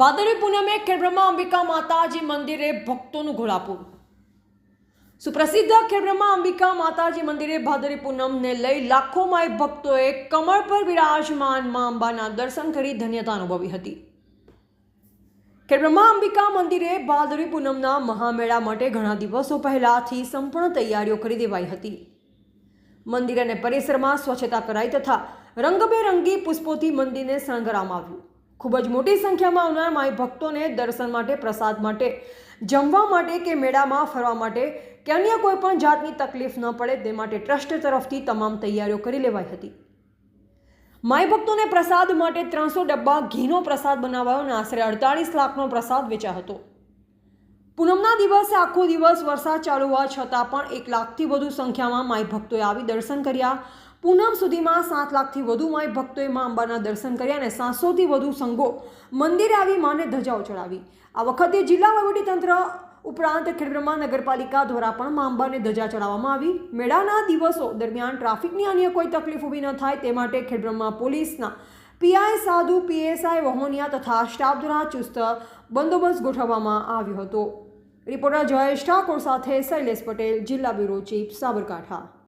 ભાદરવી પૂનમે ખેડબ્રહ્મા અંબિકા માતાજી મંદિરે ભક્તોનું ઘોડાપુર. સુપ્રસિદ્ધ ખેડબ્રહ્મા અંબિકા માતાજી મંદિરે ભાદરવી પૂનમને લઈ લાખોમાં ભક્તોએ કમળ પર વિરાજમાન મા અંબાના દર્શન કરી ધન્યતા અનુભવી હતી. ખેડબ્રહ્મા અંબિકા મંદિરે ભાદરવી પૂનમના મહામેળા માટે ઘણા દિવસો પહેલાથી સંપૂર્ણ તૈયારીઓ કરી દેવાઈ હતી. મંદિર અને પરિસરમાં સ્વચ્છતા કરાઈ તથા રંગબેરંગી પુષ્પોથી મંદિરને શણગારવામાં આવ્યું. ખૂબ જ મોટી સંખ્યામાં આવનાર માઈ ભક્તોને દર્શન માટે, પ્રસાદ માટે, જમવા માટે કે મેળામાં ફરવા માટે કે અન્ય કોઈ પણ જાતની તકલીફ ન પડે તે માટે ટ્રસ્ટ તરફથી તમામ તૈયારીઓ કરી લેવાઈ હતી. માઈ ભક્તોને પ્રસાદ માટે ત્રણસો ડબ્બા ઘીનો પ્રસાદ બનાવાયો અને આશરે અડતાળીસ લાખનો પ્રસાદ વેચાયો હતો. પૂનમના દિવસે આખો દિવસ વરસાદ ચાલુ હોવા છતાં પણ એક લાખથી વધુ સંખ્યામાં માઈ ભક્તોએ આવી દર્શન કર્યા. પૂનમ સુધીમાં સાત લાખથી વધુ માઈ ભક્તોએ મા અંબાના દર્શન કર્યા અને સાતસોથી વધુ સંઘો મંદિરે આવી માને ધજાઓ ચડાવી. આ વખતે જિલ્લા વહીવટીતંત્ર ઉપરાંત ખેડબ્રહ્મા નગરપાલિકા દ્વારા પણ મા અંબાને ધજા ચડાવવામાં આવી. મેળાના દિવસો દરમિયાન ટ્રાફિકની અન્ય કોઈ તકલીફ ઊભી ન થાય તે માટે ખેડબ્રહ્મા પોલીસના પીઆઈ સાધુ, પીએસઆઈ વહોનિયા તથા સ્ટાફ દ્વારા ચુસ્ત બંદોબસ્ત ગોઠવવામાં આવ્યો હતો. રિપોર્ટર જયેશ ઠાકોર સાથે શૈલેષ પટેલ, જિલ્લા બ્યુરો ચીફ સાબરકાંઠા.